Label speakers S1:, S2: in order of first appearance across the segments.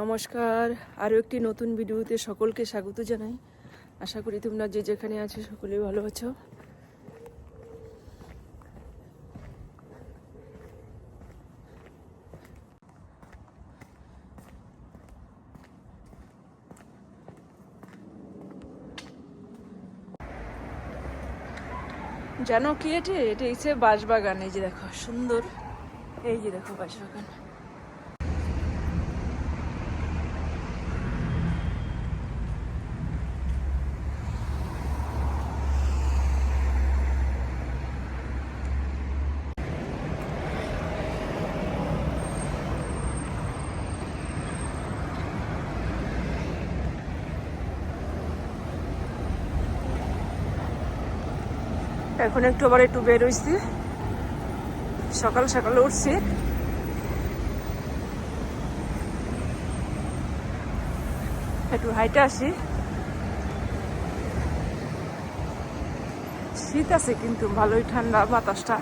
S1: নমস্কার। আরও একটি নতুন ভিডিওতে সকলকে স্বাগত জানাই। আশা করি তোমরা যে যেখানে আছো সকলেই ভালো আছো। জানো কি এটা? এটা হচ্ছে বাঁশবাগান, এই যে দেখো, সুন্দর। এই যে দেখো বাঁশবাগান। এখন একটু আবার একটু বের হইছি। সকাল সকালে উঠছি। একটু হাইটে আসি। শীত আছে কিন্তু ভালোই ঠান্ডা বাতাসটা।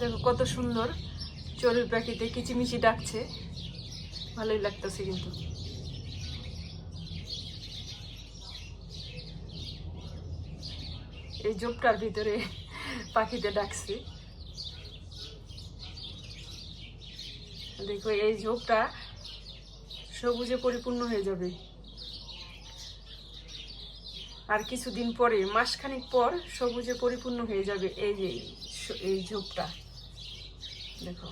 S1: দেখো, কত সুন্দর। চড়ুই পাখিতে কিচিমিচি ডাকছে। ভালোই লাগতেছে কিন্তু। এই জোপটার ভিতরে পাখিতে ডাকছে। দেখো, এই ঝোপটা সবুজে পরিপূর্ণ হয়ে যাবে। আর কিছুদিন পরে, মাসখানিক পর সবুজে পরিপূর্ণ হয়ে যাবে এই যে এই ঝোপটা। দেখো।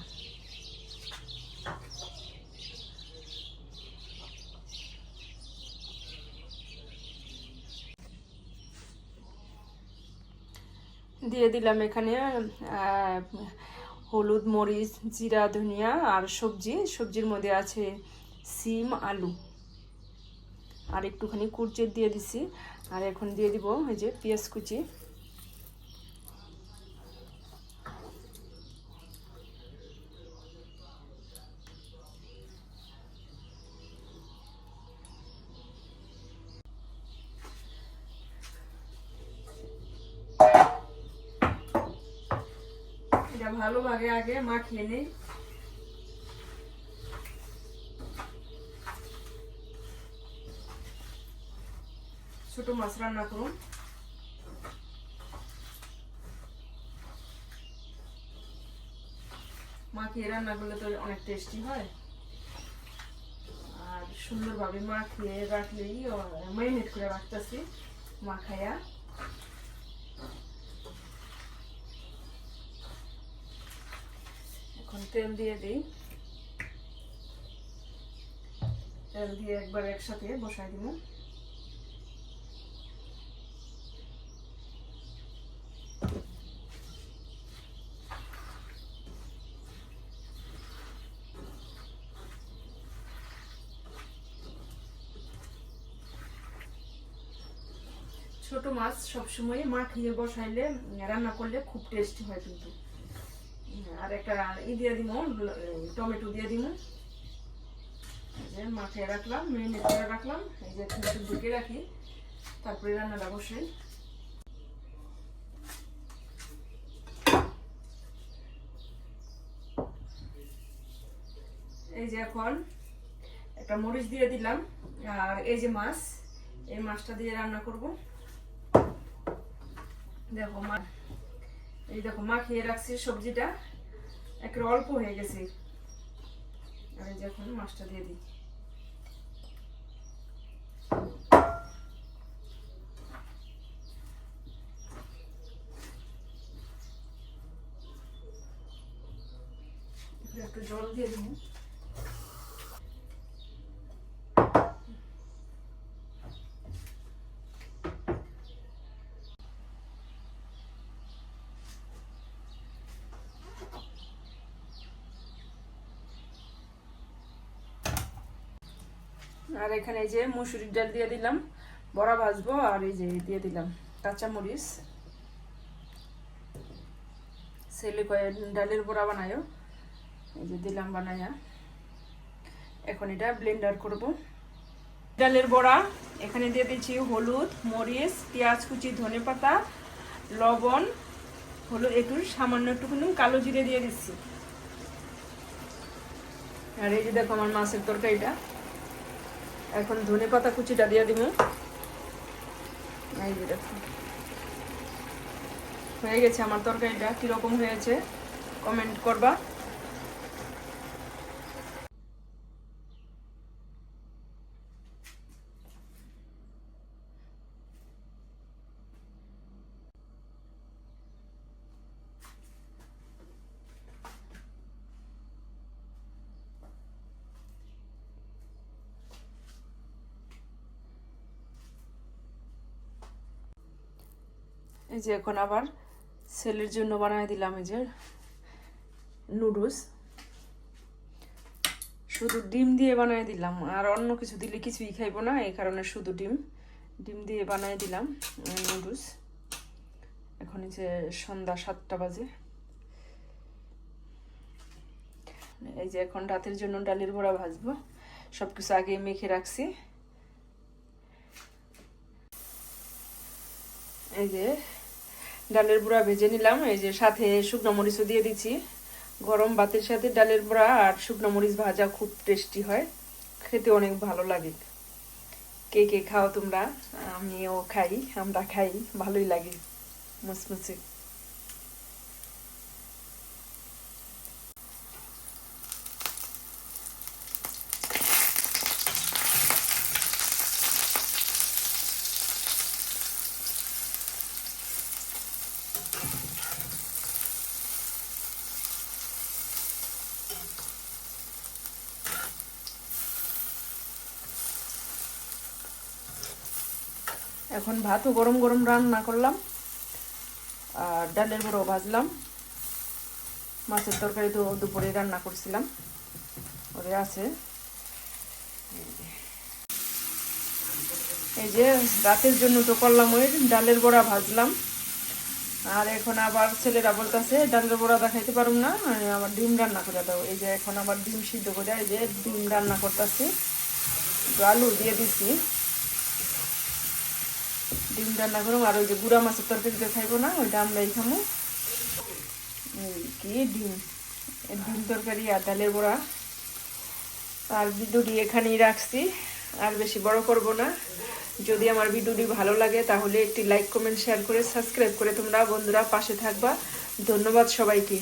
S1: দিয়ে দিলাম এখানে হলুদ, মরিচ, জিরা, ধনিয়া আর সবজি। সবজির মধ্যে আছে সিম, আলু। আর একটুখানি কুরচে দিয়ে দিছি। আর এখন দিয়ে দিব এই যে পেঁয়াজ কুচি। এটা ভালোভাবে আগে মাখিয়ে নেই। ছোট মাছ রান্না করুন। মাখিয়ে রান্না করলে তো অনেক টেস্টি হয়। আর সুন্দরভাবে মাখিয়ে রাখলেই ম্যারিনেট করে রাখতেছি মাখাইয়া এখন তেল দিয়ে দিই। তেল দিয়ে একবার একসাথে বসাই দিব। ছোট মাছ সবসময় মাখিয়ে বসাইলে, রান্না করলে খুব টেস্টি হয় কিন্তু। আর একটা ই দিয়ে দিব টমেটো দিয়ে দিব যে মাথায় রাখলাম মেরিনেট করে রাখলাম, এই যে একটু ঢুকে রাখি, তারপরে রান্নাটা বসাই। এই যে এখন একটা মরিচ দিয়ে দিলাম, আর এই যে মাছ, এই মাছটা দিয়ে রান্না করব। দেখো মা এই দেখো মাখিয়ে রাখছি সবজিটা। একেবারে অল্প হয়ে গেছে। আর এই যে এখন মাছটা দিয়ে দিই। একটু জল দিয়ে দিব। আর এখানে এই যে মুসুরির ডাল দিয়ে দিলাম, বড়া ভাজবো আর এই যে দিয়ে দিলাম কাঁচা মরিচ ছেলে কয়ে ডালের বড়া বানায়ও এই যে দিলাম বানায়া। এখন এটা ব্লেন্ডার করব। ডালের বড়া, এখানে দিয়ে দিচ্ছি হলুদ, মরিচ, পেঁয়াজ কুচি, ধনে পাতা, লবণ হলুদ একটু সামান্য একটুখানি কালো জিরে দিয়ে দিচ্ছি। আর এই যে দেখো আমার মাছের তরকারিটা। এখন ধনে পাতা কুচিটা দিয়ে দিব। এই হয়ে গেছে আমার তরকারিটা। কীরকম হয়েছে? কমেন্ট করবা। এই যে এখন আবার ছেলের জন্য বানাই দিলাম এই যে নুডলস। শুধু ডিম দিয়ে বানাই দিলাম, আর অন্য কিছু দিলে কিছুই খাইবো না, এই কারণে শুধু ডিম। ডিম দিয়ে বানাই দিলাম নুডলস। এখন যে সন্ধ্যা সাতটা বাজে। এই যে এখন রাতের জন্য ডালের বড়া ভাজবো সব কিছু আগে মেখে রাখছি। এই যে ডালের বুড়া ভেজে নিলাম। এই যে সাথে শুকনো মরিচও দিয়ে দিচ্ছি। গরম ভাতের সাথে ডালের বুড়া আর শুকনো মরিচ ভাজা খুব টেস্টি হয়। খেতে অনেক ভালো লাগে। কে কে খাও তোমরা? আমিও খাই, আমরা খাই, ভালোই লাগে। মুচমুচে এখন ভাতও গরম গরম রান্না করলাম, আর ডালের বড়ো ভাজলাম। মাছের তরকারি তো দুপুরে রান্না করছিলাম, ওরে আছে। এই যে রাতের জন্য তো করলাম ওই ডালের বড়া ভাজলাম, আর এখন আবার ছেলেরা বলতেছে, ডালের বড়া দেখাইতে পারুম না আবার ডিম রান্না করে দাও। এই যে এখন আবার ডিম সিদ্ধ করে, এই যে ডিম রান্না করতেছি আলু দিয়ে দিছি। ডিম রান্না করুম আর ওই যে গুড়া মাছের তরকারিটা খাইবো না, ওইটা আমরাই খামো। কি ডিম? ডিম তরকারি আর ডালের বড়া। আর ভিডিওটি এখানেই রাখছি, আর বেশি বড় করব না। যদি আমার ভিডিওটি ভালো লাগে, তাহলে একটি লাইক, কমেন্ট, শেয়ার করে সাবস্ক্রাইব করে তোমরা বন্ধুরা পাশে থাকবা। ধন্যবাদ সবাইকে।